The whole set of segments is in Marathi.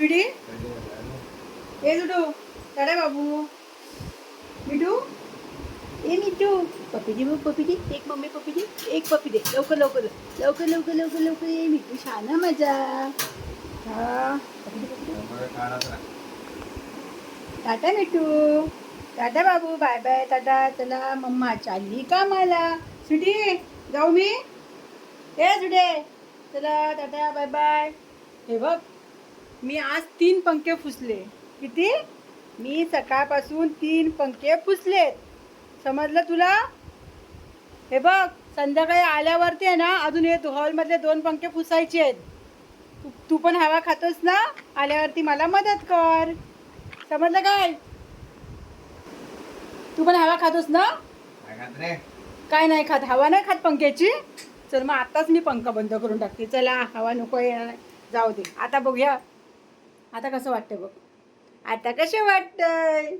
पिढी ए जुडू टाटा बाबू मिठू ए मिठू पप्पी दे मग पप्पी दे एक मम्मी पप्पी दे एक पप्पी दे लवकर लवकर लवकर लवकर लवकर लवकर ये मिठू छान आहे मजा हा टाटा मिठू टाटा बाबू बाय बाय टाटा चला मम्मा चालली का मला सुटी जाऊ मी ए सुटे चला टाटा बाय बाय हे बघ मी आज तीन पंखे फुसले किती? मी सकाळपासून तीन पंखे फुसलेत समजलं तुला? हे बघ संध्याकाळी आल्यावरती आहे ना अजून हे हॉलमधले दोन पंखे फुसायचे आहेत. तू तू पण हवा खातोस ना? आल्यावरती मला मदत कर. समजलं काय? तू पण हवा खातोस ना? काय नाही खात. हवा नाही खात पंख्याची? चल मग आताच मी पंखा बंद करून टाकते. चला हवा नको येणार जाऊ दे. आता बघूया. आता कसं वाटतं बघ? आता कसं वाटतंय?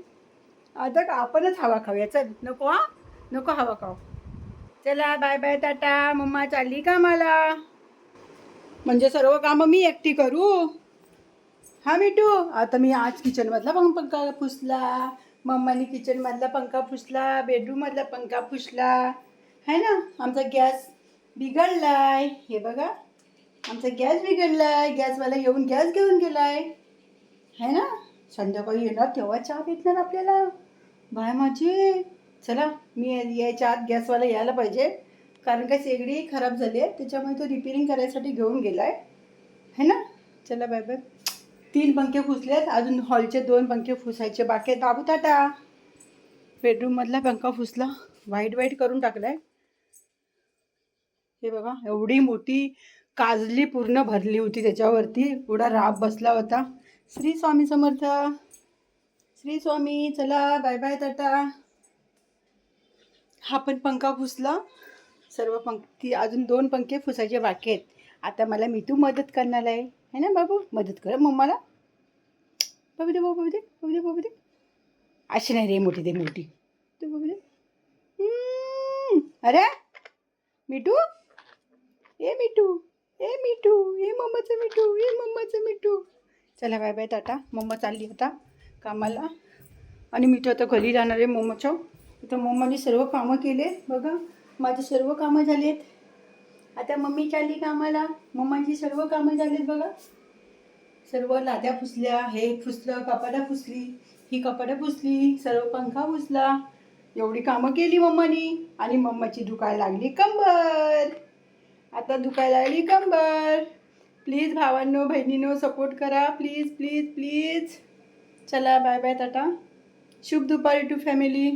आता का आपणच हवा खाऊया. चल नको हा? नको हवा खाऊ. चला बाय बाय टाटा. मम्मा चालली का मला? म्हणजे सर्व कामं मी एकटी करू? हा मिठू? आता मी आज किचनमधला पण पंखा पुसला. मम्मानी किचनमधला पंखा पुसला. बेडरूममधला पंखा पुसला. है ना? आमचा गॅस बिघडलाय. हे बघा. आमचा गॅस बिघडलाय. गॅसवाला येऊन गॅस घेऊन गेलाय. है ना? संध्याकाळी येणार तेव्हा चहा भेटणार आपल्याला. बाय माझी. चला मी यायच्या आत गॅसवाला यायला पाहिजे. कारण काय शेगडी खराब झाली आहे त्याच्यामुळे तो रिपेरिंग करायसाठी घेऊन गेला आहे है ना? चला बाय बाय तीन पंखे फुसले आहेत अजून हॉलचे दोन पंखे फुसायचे बाकी दाबू टाटा बेडरूममधला पंखा फुसला व्हाईट व्हाईट करून टाकलाय. हे बघा एवढी मोठी काजली पूर्ण भरली होती त्याच्यावरती. एवढा राब बसला होता. श्री स्वामी समर्थ. श्री स्वामी चला बाय बाय टाटा. हा पण पंखा फुसला. सर्व पंक्ती अजून दोन पंखे फुसायचे बाकी आहेत. आता मला मिठू मदत करणार आहे. है ना बाबू? मदत कर मम्माला बाबू दे बाबू दे बाबू दे बाबू दे. अशी नाही रे मोठी दे मोठी. तू बाबू दे. अरे मिठू? ए मिठू ए मिठू ए मम्माचं मिठू ए मम्माचं मिठू. चला बाय बाय टाटा. मम्मा चालली होता कामाला. आणि मिठू आता घरी जाणार आहे मोमोच्या. इथं मम्माने सर्व कामं केले. बघा माझे सर्व कामं झाली आहेत आता मम्मी चालली कामाला. मम्माची सर्व कामं झालीत बघा. सर्व लाद्या पुसल्या हे पुसलं कपाटा पुसली ही कपाटा पुसली सर्व पंखा पुसला. एवढी कामं केली मम्मानी. आणि मम्माची दुखायला लागली कंबर. आता दुखायला लागली कंबर. प्लीज भावांनो बहिणीनो सपोर्ट करा. Please please please. चला बाय बाय टाटा. शुभ दुपारी टू फॅमिली.